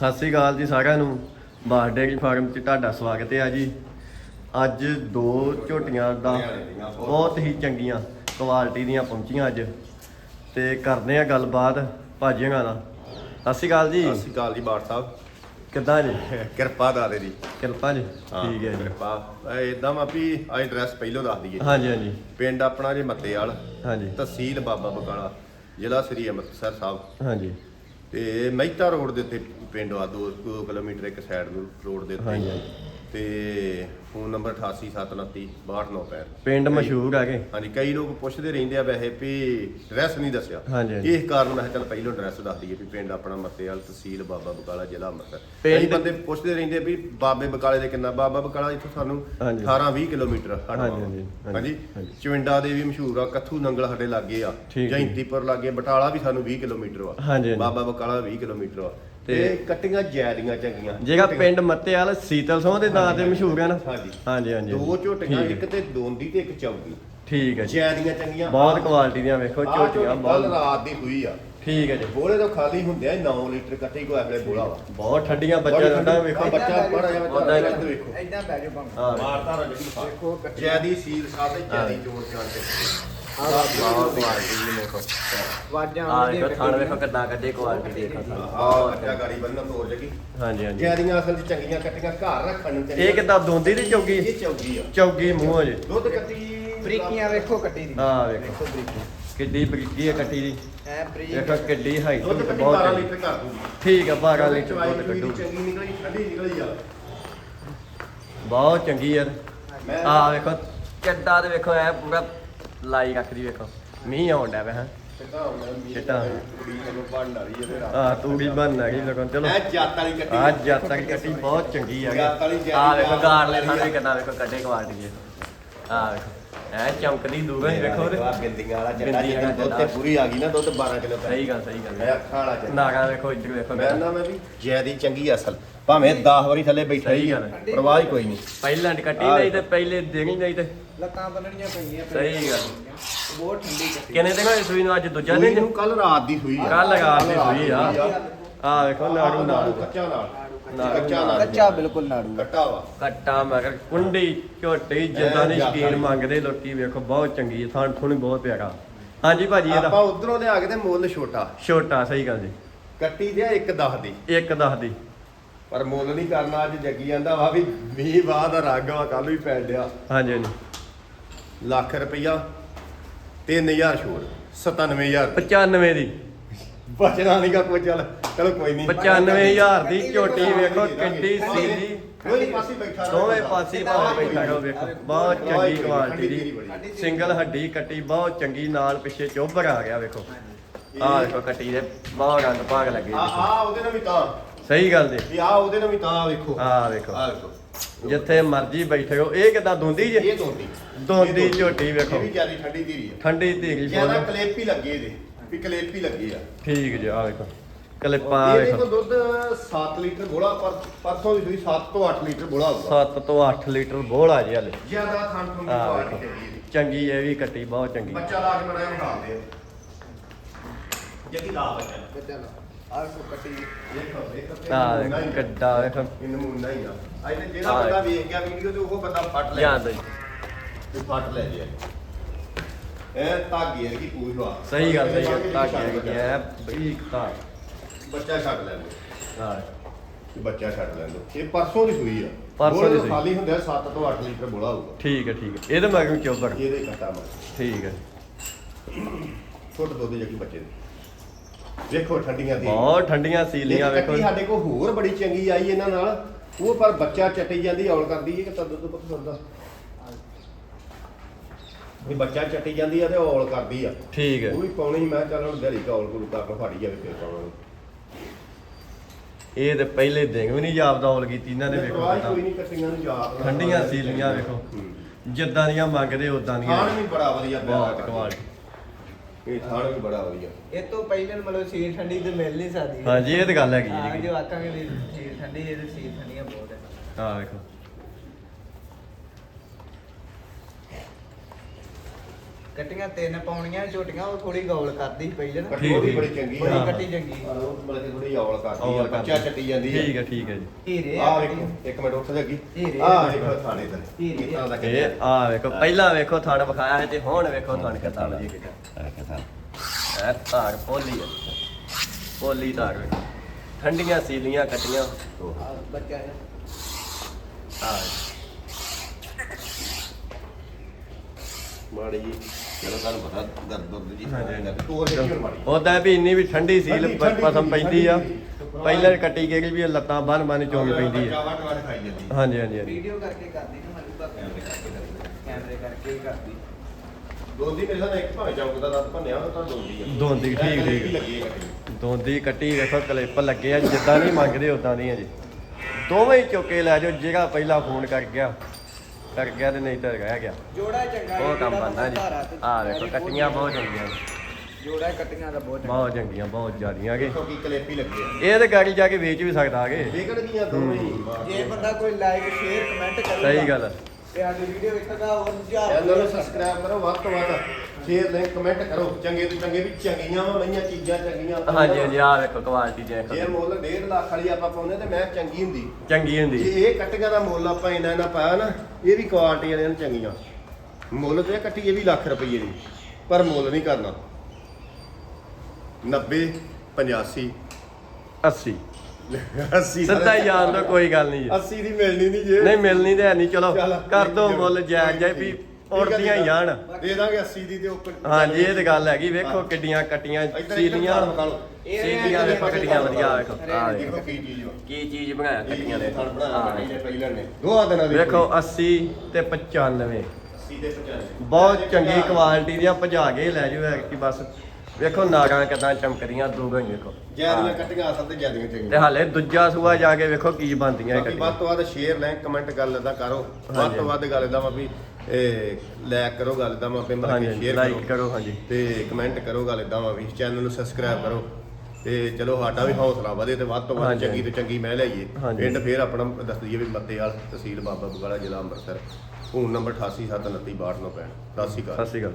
ਸਤਿ ਸ੍ਰੀ ਅਕਾਲ ਜੀ ਸਾਰਿਆਂ ਨੂੰ। ਬਾਰ ਡੇਅਰੀ ਫਾਰਮ 'ਚ ਤੁਹਾਡਾ ਸਵਾਗਤ ਹੈ ਜੀ। ਅੱਜ ਦੋ ਝੋਟੀਆਂ ਦਾ ਬਹੁਤ ਹੀ ਚੰਗੀਆਂ ਕੁਆਲਿਟੀ ਦੀਆਂ ਪਹੁੰਚੀਆਂ ਅੱਜ। ਤੇ ਕਰਦੇ ਆ ਗੱਲਬਾਤ ਭਾਜੀਆਂ ਨਾਲ। ਸਤਿ ਸ੍ਰੀ ਅਕਾਲ ਜੀ। ਸਤਿ ਸ਼੍ਰੀ ਅਕਾਲ ਜੀ ਬਾਠ ਸਾਹਿਬ। ਕਿੱਦਾਂ ਜੀ? ਕਿਰਪਾ ਦਾਦੇ ਦੀ। ਕਿਰਪਾ ਜੀ ਠੀਕ ਹੈ ਜੀ। ਕਿਰਪਾ। ਇਦਾਂ ਵਾ ਵੀ ਐਡਰੈਸ ਪਹਿਲੋਂ ਦੱਸ ਦਈਏ। ਹਾਂਜੀ ਹਾਂਜੀ। ਪਿੰਡ ਆਪਣਾ ਜੀ ਮੱਤੇਵਾਲ। ਹਾਂਜੀ। ਤਹਿਸੀਲ ਬਾਬਾ ਬਕਾਲਾ ਜ਼ਿਲ੍ਹਾ ਸ੍ਰੀ ਅੰਮ੍ਰਿਤਸਰ ਸਾਹਿਬ। ਹਾਂਜੀ। ਤੇ ਮਹਿਤਾ ਰੋਡ ਦੇ ਉੱਤੇ ਪਿੰਡ ਆ 2 ਕਿਲੋਮੀਟਰ ਇੱਕ ਸਾਈਡ ਨੂੰ ਰੋਡ ਦੇ ਉੱਤੇ ਤੇ ਫੋਨ ਨੰਬਰ 8879 6295 ਪਿੰਡ ਮਸ਼ਹੂਰ ਹੈਗੇ ਹਾਂਜੀ ਕਈ ਲੋਕ ਪੁੱਛਦੇ ਰਹਿੰਦੇ ਆ ਵੈਸੇ ਵੀ ਐਡਰੈਸ ਨਹੀਂ ਦੱਸਿਆ ਹਾਂਜੀ, ਹਾਂਜੀ। ਇਸ ਕਾਰਨ ਮੈਂ ਕਿਹਾ ਚੱਲ ਪਹਿਲੋਂ ਐਡਰੈਸ ਦੱਸ ਦਈਏ ਵੀ ਪਿੰਡ ਆਪਣਾ ਮੱਤੇਵਾਲ ਤਹਿਸੀਲ ਬਾਬਾ ਬਕਾਲਾ ਜ਼ਿਲ੍ਹਾ ਅੰਮ੍ਰਿਤਸਰ ਪਿੰਡ- ਕਈ ਬੰਦੇ ਪੁੱਛਦੇ ਰਹਿੰਦੇ ਵੀ ਬਾਬੇ ਬਕਾਲੇ ਦੇ ਕਿੰਨਾ ਬਾਬਾ ਬਕਾਲਾ ਇੱਥੋਂ ਸਾਨੂੰ ਹਾਂਜੀ। 18 20 ਕਿਲੋਮੀਟਰ ਸਾਡਾ ਹਾਂਜੀ। ਹਾਂਜੀ, ਹਾਂਜੀ, ਹਾਂਜੀ ਹਾਂਜੀ। ਚਵਿੰਡਾ ਦੇ ਵੀ ਮਸ਼ਹੂਰ ਆ ਕੱਥੂ ਨੰਗਲ ਸਾਡੇ ਲਾਗੇ ਆ ਠੀਕ ਹੈ। ਜੈਂਤੀਪੁਰ ਲਾਗੇ ਬਟਾਲਾ ਵੀ ਸਾਨੂੰ 20 ਕਿਲੋਮੀਟਰ ਵਾ ਹਾਂਜੀ, ਹਾਂਜੀ। ਬਾਬਾ ਬਕਾਲਾ 20 ਕਿਲੋਮੀਟਰ ਵਾ ਤੇ- ਤੇ ਕੱਟੀਆਂ ਜੈਦੀਆਂ ਚੰਗੀਆਂ। ਜਿਹੜਾ ਪਿੰਡ ਮੱਤੇਵਾਲ ਸੀਤਲ ਸੋਹ ਦੇ ਨਾਂ ਤੇ ਮਸ਼ਹੂਰ ਹੈ ਨਾ ਹਾਂਜੀ। ਹਾਂਜੀ ਹਾਂਜੀ ਦੋ ਝੋਟੀਆਂ। ਇੱਕ ਤੇ ਦੋਂਦੀ ਤੇ ਇੱਕ ਚੌਗੀ ਠੀਕ ਹੈ ਜੀ। ਜੈਦੀਆਂ ਚੰਗੀਆਂ। ਬਹੁਤ ਕੁਆਲਿਟੀ ਦੀਆਂ ਵੇਖੋ ਝੋਟੀਆਂ ਬਹੁਤ ਰਾਤ ਦੀ ਹੋਈ ਆ। ਠੀਕ ਹੈ ਜੀ। ਬੋਲੇ ਤੋਂ ਖਾਲੀ ਹੁੰਦੇ ਆ 9 ਲੀਟਰ ਕੱਟੀ ਕੋ ਐਵਲੇ ਬੋਲਾ ਵਾ। ਬਹੁਤ ਠੰਡੀਆਂ ਬੱਚਾ ਠੰਡਾ ਵੇਖੋ। ਬੱਚਾ ਬੜਾ ਜਿਹਾ ਬੱਚਾ ਵੇਖੋ। ਇਦਾਂ ਬਹਿ ਜਾਓ ਭਾਵੇਂ। ਹਾਂ। ਮਾਰਤਾ ਰ ਜਿਹੜੀ ਦੇਖੋ ਕੱਟੀ। ਜੈਦੀ ਸੀਲ ਸਾਦੇ ਜੈਦੀ ਜੋੜ ਜਾਣ ਤੇ। ਬਹੁਤ ਕੁਆਲਿਟੀ ਦੀ ਵੇਖੋ ਵਾਜਾਂ ਆ ਵੇਖੋ ਥਣ ਵੇਖੋ ਕਿੱਦਾਂ ਕੱਢੇ ਕੁਆਲਿਟੀ ਦੇਖੋ ਥਣ। ਆਹ ਬੱਚਾ ਗਾੜੀ ਬੰਨਣਾ ਤੋੜ ਜਗੀ। ਹਾਂਜੀ ਹਾਂਜੀ। ਜੈਦੀਆਂ ਅਸਲ ਚ ਚੰਗੀਆਂ ਕੱਟੀਆਂ ਘਰ ਰੱਖਣ ਨੂੰ ਇਹ ਕਿੱਦਾਂ ਦੋਂਦੀ ਦੀ ਚੌਗੀ? ਇਹ ਚੌਗੀ ਆ। ਚੌਗੀ ਮੂੰਹ ਜੇ। ਦੁੱਧ ਕੱਟੀ। ਬਰੀਕੀਆਂ ਵੇਖੋ ਕੱਟੀ ਦੀ। ਹਾਂ ਵੇਖੋ। ਵੇਖੋ ਬਰੀਕੀ। ਕਿੱਡੀ ਬਰੀਕੀ ਹੈ ਕੱਟੀ ਦੀ। ਐ ਬਰੀਕ ਵੇਖੋ ਕਿੱਡੀ ਹਾਈਟ ਦੁੱਧ ਕੱਟੀ ਬਹੁਤ 12 ਚੰਗੀ। ਲੀਟਰ ਕਰ ਦੂਗੀ। ਠੀਕ ਆ 12 ਲੀਟਰ ਦੁੱਧ ਕੱਢੂ ਚੰਗੀ ਨਿਕਲੀ ਠੰਡੀ ਨਿਕਲੀ ਆ। ਬਹੁਤ ਚੰਗੀ ਯਾਰ। ਮੈਂ ਆ ਵੇਖੋ ਕਿੱਦਾਂ ਦੇ ਵੇਖੋ ਐ ਪੂਰਾ ਲਾਈ ਰੱਖਦੀ ਵੇਖੋ। ਮੀਂਹ ਆਉਣ ਡਿਆ ਵੇ ਹਾਂ। ਮੀਂਹ? ਕੁੜੀ ਬਣਨ ਵਾਲੀ ਰਾਤ ਆ। ਤੂੜੀ ਬਣ ਗਈ ਵੇਖੋ ਚਲੋ। ਇਹ ਜੱਤ ਵਾਲੀ ਕੱਟੀ ਆ ਜਾਤਕ ਕੱਟੀ ਬਹੁਤ ਚੰਗੀ ਆ। ਜੱਤ ਵਾਲੀ ਜੈਦੀ ਆ ਵੇਖੋ ਨਾਲ ਗਾਰਲੇ ਥਾਂ ਵੀ ਕਿੱਦਾਂ ਵੇਖੋ ਕੱਢੇ ਕੁਆਲਿਟੀ ਦੇ ਆ ਵੇਖੋ ਐ ਚਮਕਦੀ ਦੂਰੋਂ ਹੀ ਵੇਖੋ ਆਹ ਬਿੰਦੀਆਂ ਵਾਲਾ ਜੱਟਾ ਬਿੰਦੀਆਂ ਜਿਹੜਾ ਦੁੱਧ ਤੇ ਪੂਰੀ ਆ ਗਈ ਨਾ ਦੁੱਧ 12 ਕਿਲੋ ਸਹੀ ਗੱਲ ਸਹੀ ਗੱਲ। ਮੈਂ ਅੱਖਾਂ ਵਾਲਾ ਚੱਲ ਨਾਗਾ ਵੇਖੋ ਇੱਧਰ ਵੇਖੋ। ਮੈਂ ਨਾ ਮੈਂ ਵੀ ਜੈਦੀ ਚੰਗੀ ਅਸਲ। ਭਾਵੇਂ 10 ਵਾਰੀ ਥੱਲੇ ਬੈਠਾ ਸਹੀ ਹੀ ਗੱਲ ਹੈ। ਪਰਵਾਹ ਹੀ ਕੋਈ ਨਹੀਂ। ਪਹਿਲਾਂ ਕੱਟੀ ਨਹੀਂ ਤੇ ਪਹਿਲੇ ਦੇਣੀ ਨਹੀਂ ਤੇ ਲੱਤਾਂ ਬੰਨਣੀਆਂ ਪਈਆਂ ਸਹੀ ਗੱਲ। ਬਹੁਤ ਠੰਡੀ ਕੱਟੀ। ਕਿੰਨੇ ਦਿਨ ਹੋਏ ਸੂਈ ਨੂੰ ਅੱਜ? ਦੂਜਾ ਸੂਈ ਦਿਨ ਨੂੰ ਕੱਲ ਰਾਤ ਦੀ ਸੂਈ ਆ। ਕੱਲ੍ਹ ਰਾਤ ਦੀ ਸੂਈ ਆ। ਆ। ਵੇਖੋ ਨਾੜੂ ਨਾਲ। ਕੱਚਾ ਨਾਲ ਨਾੜੂ ਕੱਚਾ ਨਾਲ। ਕੱਚਾ ਬਿਲਕੁਲ ਨਾੜੂ। ਕੱਟਾ ਵਾ। ਕੱਟਾ ਮਗਰ। ਕੁੰਡੀ ਝੋਟੀ ਜਿੱਦਾਂ ਦੀ ਸ਼ਕੀਨ ਮੰਗਦੇ ਲੋਕੀ ਵੇਖੋ ਬਹੁਤ ਚੰਗੀ ਹੈ ਥਾਂ ਥੁਣ ਬਹੁਤ ਪਿਆਰਾ। ਹਾਂਜੀ ਭਾਜੀ ਇਹਦਾ ਆਪਾਂ ਉਧਰੋਂ ਲਿਆ ਕੇ ਤੇ ਮੁੱਲ ਛੋਟਾ। ਛੋਟਾ ਸਹੀ ਗੱਲ ਜੀ। ਕੱਟੀ ਦੇ ਇੱਕ 10 ਦੀ। ਇੱਕ ਦੱਸ ਦੀ। ਪਰ ਮੁੱਲ ਨਹੀਂ ਕਰਨਾ ਅੱਜ ਜੱਗੀ ਜਾਂਦਾ ਵਾ ਵੀ ਮੀਂਹ ਬਾਅਦ ਦਾ ਰੰਗ ਵਾ ਕੱਲ ਵੀ ਪੈਣ ਡਿਆ। ਹਾਂਜੀ ਹਾਂਜੀ। ਲੱਖ ਰੁਪਈਆ 3000 ਛੋੜ 97000 95 ਦੀ। ਬਚਣਾ ਨਹੀਂਗਾ ਕੋਈ ਚੱਲ ਚਲੋ ਕੋਈ ਨਹੀਂ 95000 ਦੀ ਝੋਟੀ ਵੇਖੋ ਕਿੱਡੀ ਸੀਲੀ ਦੋਵੇਂ ਪਾਸੇ ਬੈਠਾ। ਦੋਵੇਂ ਪਾਸੇ ਭਾਵੇਂ ਬੈਠਾ ਰਹੋ ਵੇਖੋ। ਬਹੁਤ ਚੰਗੀ ਕੁਆਲਿਟੀ ਦੀ। ਸਿੰਗਲ ਹੱਡੀ ਕੱਟੀ ਬਹੁਤ ਚੰਗੀ ਨਾਲ ਪਿੱਛੇ ਚੋਬਰ ਆ ਗਿਆ ਵੇਖੋ। ਆਹ ਵੇਖੋ ਕੱਟੀ ਦੇ ਬਹੁਤ ਰੰਗ ਭਾਗ ਲੱਗੇ ਆ। ਆ ਉਹਦੇ ਨਾਲ ਵੀ ਤਾਂ। ਸਹੀ ਗੱਲ ਜੀ। ਵੀ ਆ ਉਹਦੇ ਨਾਲ ਵੀ ਤਾਂ ਵੇਖੋ ਆਹ ਵੇਖੋ। ਆ ਵੇਖੋ ਜਿੱਥੇ ਮਰਜ਼ੀ ਬੈਠੇ ਹੋ। ਇਹ ਕਿਦਾਂ ਦੁੰਦੀ ਜੇ? ਇਹ ਦੋਂਦੀ। ਦੋਂਦੀ ਝੋਟੀ ਵੇਖੋ। ਇਹ ਵੀ ਜ਼ਿਆਦਾ ਠੰਡੀ ਧੀਰੀ ਆ। ਠੰਡੀ ਧੀਰੀ ਜ਼ਿਆਦਾ ਫੁੱਲ। ਕਲੇਪ ਹੀ ਲੱਗੇ ਇਹਦੇ। ਵੀ ਕਲੇਪ ਹੀ ਲੱਗੇ ਆ। ਠੀਕ ਜੀ ਆ ਵੇਖੋ ਕਲਿੱਪਾਂ ਇਹਦੇ ਵੇਖੋ ਕੋਲ ਦੁੱਧ 7 ਲੀਟਰ ਬੋਲਾ ਪਰ ਪਰਸੋਂ ਦੀ ਸੂਈ 7 ਤੋਂ 8 ਲੀਟਰ ਬੋਲਾ ਹੋਊਗਾ। 7 ਤੋਂ 8 ਲੀਟਰ ਬੋਲਾ ਜੀ ਹਲੇ। ਜ਼ਿਆਦਾ ਥਣ ਥਣ ਦੀ ਆਹ ਕੁਆਲਿਟੀ ਵੇਖੋ ਚੰਗੀ ਇਹ ਵੀ ਕੱਟੀ ਬਹੁਤ ਚੰਗੀ। ਬੱਚਾ ਲਾ ਕੇ ਬਣਾਇਆ ਬਣਾਉਂਦੇ ਆ ਜੱਗੀ ਲਾ ਬੱਚਾ ਕੱਚਾ ਲਾ। ਆਹ ਵੇਖੋ ਕੱਟੀ। ਦੇਖੋ ਦੇਖੋ ਆਹ ਵੇਖੋ ਕੱਡਾ ਵੇਖੋ ਇਹ ਨਮੂਨਾ ਹੀ ਆ। ਅੱਜ ਤੇ ਜਿਹੜਾ ਆਹ ਬੰਦਾ ਵੇਖ ਗਿਆ ਵੀਡੀਓ ਤੇ ਉਹ ਬੰਦਾ ਫੜ ਲੈ। ਜਾਂਦਾ ਜੀ। ਤੇ ਫੜ ਲੈ ਜੀ। ਇਹ ਧਾਗੇ ਵਰਗੀ ਪੂਛ ਵਾ ਸਹੀ ਗੱਲ ਸਹੀ ਗੱਲ। ਤਾਂ ਕਿ ਹੈ ਬਰੀਕ ਤਾਂ ਬੱਚਾ ਛੱਡ ਲੈਂਦੇ ਹਾਂ ਇਹ ਬੱਚਾ ਛੱਡ ਲੈਂਦੇ ਇਹ ਪਰਸੋਂ ਦੀ ਸੂਈ ਆ। ਪਰਸੋਂ ਬੋਲੇ ਦੀ ਤੋਂ ਸੂਈ। ਖਾਲੀ ਹੁੰਦੇ 7 ਤੋਂ 8 ਲੀਟਰ ਬੋਲਾ ਹੋਊਗਾ। ਠੀਕ ਹੈ ਠੀਕ ਹੈ ਇਹਦੇ ਮਗਰ ਚੋਬਰ ਇਹਦੇ ਕੱਟਾ ਮਾ ਠੀਕ ਹੈ ਛੋਟ ਦੁੱਧ ਜੱਗੀ ਬੱਚੇ ਦੇ। ਵੇਖੋ ਠੰਡੀਆਂ ਦੀ ਬਹੁਤ ਠੰਡੀਆਂ ਸੀਲੀਆਂ ਵੇਖੋ। ਸਾਡੇ ਕੋਲ ਹੋਰ ਬੜੀ ਚੰਗੀ ਆਈ ਇਹਨਾਂ ਨਾਲ। ਉਹ ਪਰ ਬੱਚਾ ਚੱਟੀ ਜਾਂਦੀ ਔਲ ਕਰਦੀ ਹੈ ਕਿ ਦੁੱਧ ਪੁੱਤ ਫਿਰਦਾ ਇਹ ਬੱਚਾ ਚੱਟੀ ਜਾਂਦੀ ਆ ਤੇ ਔਲ ਕਰਦੀ ਆ। ਠੀਕ ਹੈ। ਉਹ ਵੀ ਪਾਉਣੀ ਮੈਂ ਚੱਲ ਹੁਣ ਦਿਹਾੜੀ ਕੌਲ ਕੋਲ ਕਰ ਫਾੜੀ ਜਾਵੇ ਫਿਰ ਪਾਉਣਾ ਇਹ ਤੇ ਪਹਿਲੇ ਦਿਨ ਵੀ ਨਹੀਂ ਜਾਪਦਾ ਔਲ ਕੀਤੀ ਇਹਨਾਂ ਨੇ ਵੇਖੋ। ਕੋਈ ਨਹੀਂ ਕੱਟੀਆਂ ਨੂੰ ਯਾਦ ਠੰਡੀਆਂ ਸੀਲੀਆਂ ਵੇਖੋ। ਜਿੱਦਾਂ ਦੀਆਂ ਮੰਗਦੇ ਉਦਾਂ ਦੀਆਂ। ਵੀ ਬੜਾ ਵਧੀਆ ਬਹੁਤ ਕੁਆਲਿਟੀ ਇਹ ਥਾਣ ਵੀ ਬੜਾ ਵਧੀਆ। ਇਹ ਤੋਂ ਪਹਿਲਾਂ ਮਤਲਬ ਸੀਰ ਠੰਡੀ ਤੇ ਮਿਲ ਨਹੀਂ ਸਕਦੀ। ਹਾਂਜੀ ਇਹ ਤਾਂ ਗੱਲ ਹੈਗੀ ਹਾਂ ਜੀ ਜੋ ਆਖਾਂਗੇ ਵੀ ਸੀਰ ਠੰਡੀ ਇਹ ਸੀਰ ਠੰਡੀਆਂ ਬਹੁਤ ਹੈ ਹਾਂ ਵੇਖੋ। ਕੱਟੀਆਂ ਤਿੰਨ ਪਾਉਣੀਆਂ ਝੋਟੀਆਂ ਉਹ ਥੋੜੀ ਗੌਲ ਕਰਦੀ ਪਹਿਲੇ। ਨਾ ਕੱਟੀ ਉਹ ਵੀ ਬੜੀ ਚੰਗੀ ਬੜੀ ਆ ਕੱਟੀ ਚੰਗੀ। ਉਹ ਮਤਲਬ ਕਿ ਥੋੜੀ ਔਲ ਕਰਦੀ ਆ ਔਲ ਬੱਚਾ ਕਰਦੀ। ਚੱਟੀ ਜਾਂਦੀ ਆ। ਠੀਕ ਹੈ ਠੀਕ ਹੈ ਜੀ। ਹੀਰੇ ਆ ਵੇਖੋ ਇੱਕ ਮਿੰਟ ਉੱਠ ਲੱਗੀ ਹੀਰੇ ਆ ਆ ਵੇਖੋ ਥਾਣੇ ਤੇ ਦਾ ਇਹ ਆ ਵੇਖੋ ਪਹਿਲਾਂ ਵੇਖੋ ਥਣ ਵਿਖਾਇਆ ਹੈ ਤੇ ਹੁਣ ਵੇਖੋ ਥਣ ਕਿੱਦਾਂ ਦਾ। ਇਹ ਧਾਰ ਪੋਲੀ ਹੈ ਪੋਲੀ ਧਾਰ ਵੇਖੋ। ਠੰਡੀਆਂ ਸੀਲੀਆਂ ਕੱਟੀਆਂ। ਆ, ਬੱਚਾ ਹੈ। ਆ ਮਾੜੀ ਜੀ। ਚਲੋ ਤੁਹਾਨੂੰ ਪਤਾ ਦਰਦ ਦੁਰਦ ਜੀ ਉਹਦਾ ਵੀ ਇੰਨੀ ਵੀ ਠੰਡੀ ਸੀਲ ਠੰਡੀ- ਠੰਡੀ ਪਸਮ ਪੈਂਦੀ ਆ। ਠੰਡੀ। ਪਹਿਲਾਂ ਕੱਟੀ ਗਈ ਵੀ ਇਹ ਲੱਤਾਂ ਬੰਨ ਬੰਨ ਚੋਣ ਪੈਂਦੀ ਆ। ਚਾਵਾ ਟਵਾ ਖਾਈ ਜਾਂਦੀ। ਹਾਂਜੀ ਹਾਂਜੀ ਹਾਂਜੀ। ਵੀਡੀਓ ਕਰਕੇ ਕਰਦੀ ਨਾ ਮਾਰੀ ਕੈਮਰੇ ਕਰਕੇ ਕਰਦੀ। ਕੈਮਰੇ ਕਰਕੇ ਹੀ ਕਰਦੀ। ਦੋਂਦੀ ਮੇਰੇ ਨਾਲ ਇੱਕ ਭਾਵੇਂ ਚੌਕ ਦਾ ਦੱਸ ਭੰਨਿਆ ਉਹ ਤਾਂ ਦੋਂਦੀ ਆ। ਦੋਂਦੀ, ਠੀਕ, ਇਹ ਠੀਕ। ਲੱਗੀ ਹੈ ਕੱਟੀ। ਦੋਂਦੀ ਕੱਟੀ ਵੇਖੋ ਕਲਿੱਪ ਲੱਗੇ ਆ ਜਿੱਦਾਂ ਨਹੀਂ ਮੰਗਦੇ ਉਦਾਂ ਨਹੀਂ ਆ ਜੀ। ਦੋਵੇਂ ਹੀ ਚੁੱਕੇ ਲੈ ਜਾਓ ਜਿਹੜਾ ਪਹਿਲਾਂ ਫੋਨ ਕਰ ਗਿਆ। ਕਰ ਗਿਆ ਤੇ ਨਹੀਂ ਤਾਂ ਰਹਿ ਗਿਆ। ਜੋੜਾ ਚੰਗਾ ਉਹ ਕੰਮ ਬੰਦਾ ਜੀ। ਆ ਵੇਖੋ ਕੱਟੀਆਂ ਬਹੁਤ ਚੰਗੀਆਂ। ਜੋੜਾ ਕੱਟੀਆਂ ਦਾ ਬਹੁਤ ਚੰਗਾ। ਬਹੁਤ ਚੰਗੀਆਂ ਬਹੁਤ ਜ਼ਿਆਦੀਆਂ ਗੇ ਦੇਖੋ ਕੀ ਕਲੇਪੀ ਲੱਗੇ ਇਹ ਤੇ ਗਾੜੀ ਜਾ ਕੇ ਵੇਚ ਵੀ ਸਕਦਾ ਆਗੇ ਵਿਕਣਗੀਆਂ ਦੋਵੇਂ ਹੀ। ਜੇ ਬੰਦਾ ਕੋਈ ਲਾਈਕ ਸ਼ੇਅਰ ਕਮੈਂਟ ਕਰੇਗਾ ਸਹੀ ਗੱਲ ਤੇ ਸਾਡੀ ਵੀਡੀਓ ਵੇਖੇਗਾ ਉਹ ਹਜ਼ਾਰ ਚੈਨਲ ਨੂੰ ਸਬਸਕ੍ਰਾਈਬ ਕਰੋ ਵੱਧ ਤੋਂ ਵੱਧ ਸ਼ੇਅਰ ਲਿੰਕ ਕਮੈਂਟ ਕਰੋ। ਚੰਗੇ ਤੋਂ ਚੰਗੇ ਵੀ ਚੰਗੀਆਂ ਵਾ ਮਈਆਂ ਚੀਜ਼ਾਂ ਚੰਗੀਆਂ ਹਾਂਜੀ ਹਾਂਜੀ ਆ ਵੇਖੋ ਕੁਆਲਿਟੀ ਦੇਖ ਜੇ ਮੁੱਲ 1.5 ਲੱਖ ਵਾਲੀ ਆਪਾਂ ਪਾਉਂਦੇ ਤੇ ਮੈਂ ਚੰਗੀ ਹੁੰਦੀ। ਚੰਗੀ ਜੇ ਹੁੰਦੀ ਇਹ ਕੱਟੀਆਂ ਦਾ ਮੁੱਲ ਆਪਾਂ ਇੰਨਾ ਇੰਨਾ ਪਾਇਆ ਨਾ ਇਹ ਵੀ ਕੁਆਲਿਟੀ ਵਾਲੀਆਂ ਚੰਗੀਆਂ। ਮੁੱਲ ਤੇ ਕੱਟੀ ਇਹ ਵੀ ਲੱਖ ਰੁਪਏ ਦੀ। ਪਰ ਮੁੱਲ ਨਹੀਂ ਕਰਨਾ। 90 85 80 80 ਸਿੱਧਾ ਹੀ ਜਾਣ ਦਾ ਕੋਈ ਗੱਲ ਨਹੀਂ ਜੀ। 80 ਦੀ ਮਿਲਣੀ ਨਹੀਂ ਜੇ। ਨਹੀਂ ਮਿਲਣੀ ਤੇ ਹੈ ਨਹੀਂ ਚਲੋ ਚੱਲ, ਕਰ ਦੋ ਠੀਕ ਹੈ। ਮੁੱਲ ਜਾਇਜ਼ ਜਾਇ ਵੀ ਠੀਕ ਹੈ, ਉੜਦੀਆਂ ਹੀ ਜਾਣ। ਦੇ ਦਾਂਗੇ 80 ਦੀ ਤੇ ਉੱਪਰ ਹਾਂਜੀ ਇਹ ਤੇ ਗੱਲ ਹੈਗੀ ਵੇਖੋ ਕਿੱਡੀਆਂ ਕੱਟੀਆਂ ਇੱਧਰ- ਸੀਲੀਆਂ ਇੱਧਰ ਵਿਖਾ ਲਓ। ਇਹ ਸੀਲੀਆਂ ਵੇਖੋ ਕਿੱਡੀਆਂ ਵਧੀਆ ਵੇਖੋ। ਆ ਦੇਖੋ ਵੇਖੋ ਕੀ ਚੀਜ਼ ਵਾ। ਕੀ ਚੀਜ਼ ਬਣਾਇਆ ਕੱਟੀਆਂ ਨੇ? ਥਣ ਬਣਾਇਆ ਕੱਟੀ ਨੇ ਪਹਿਲਾਂ ਨੇ। ਦੋਹਾਂ ਦਿਨਾਂ ਦੀ ਵੇਖੋ 80 ਤੇ 95 80 ਦੇ 95 ਬਹੁਤ ਚੰਗੀ ਕੁਆਲਿਟੀ ਦੀਆਂ ਭਜਾ ਕੇ ਲੈ ਜਾਓ ਕਿ ਬਸ। ਵੇਖੋ ਨਾਗਾਂ ਕਿਦਾਂ ਚਮਕਦੀਆਂ ਦੋ ਗਈ ਵੇਖੋ। ਜਿਆਦੀਆਂ ਕੱਟੀਆਂ ਅਸਲ ਤੇ ਜਿਆਦੀਆਂ ਤੇ ਚੰਗੀਆਂ ਹਾਲੇ ਦੂਜਾ ਸੂਆ ਜਾ ਕੇ ਵੇਖੋ ਕੀ ਬਣਦੀਆਂ ਇਹ ਬਾਕੀ ਕੱਟੀਆਂ। ਵੱਧ ਤੋਂ ਵੱਧ ਸ਼ੇਅਰ ਲੈ ਕਮੈਂਟ ਗੱਲ ਦਾ ਕਰੋ। ਵੱਧ। ਤੋਂ ਵੱਧ ਗੱਲ ਦਾ ਵਾ ਵੀ ਲਾਇਕ ਕਰੋ ਗੱਲ ਦਾ ਕਿ ਹਾਂਜੀ ਸ਼ੇਅਰ ਲਾਈਕ ਕਰੋ। ਹਾਂਜੀ। ਤੇ ਕਮੈਂਟ ਕਰੋ ਗੱਲ ਵਾ ਵੀ ਚੈਨਲ ਨੂੰ ਸਬਸਕ੍ਰਾਈਬ ਕਰੋ। ਤੇ ਚਲੋ ਸਾਡਾ ਵੀ ਹੌਸਲਾ ਵਧੇ ਤੇ ਵੱਧ ਤੋਂ ਵੱਧ ਹਾਂਜੀ, ਚੰਗੀ ਤੋਂ ਚੰਗੀ ਮੈਂ ਲਈਏ ਹਾਂਜੀ। ਪਿੰਡ ਫੇਰ ਆਪਣਾ ਦੱਸ ਦਈਏ ਵੀ ਮੱਤੇਵਾਲ ਤਹਿਸੀਲ ਬਾਬਾ ਬੁਗਾਲਾ ਜ਼ਿਲ੍ਹਾ ਅੰਮ੍ਰਿਤਸਰ। ਫੋਨ ਨੰਬਰ 88793292 ਸਤਿ ਸ਼੍ਰੀ ਅਕਾਲ। ਸਤਿ ਸ਼੍ਰੀ ਅਕਾਲ।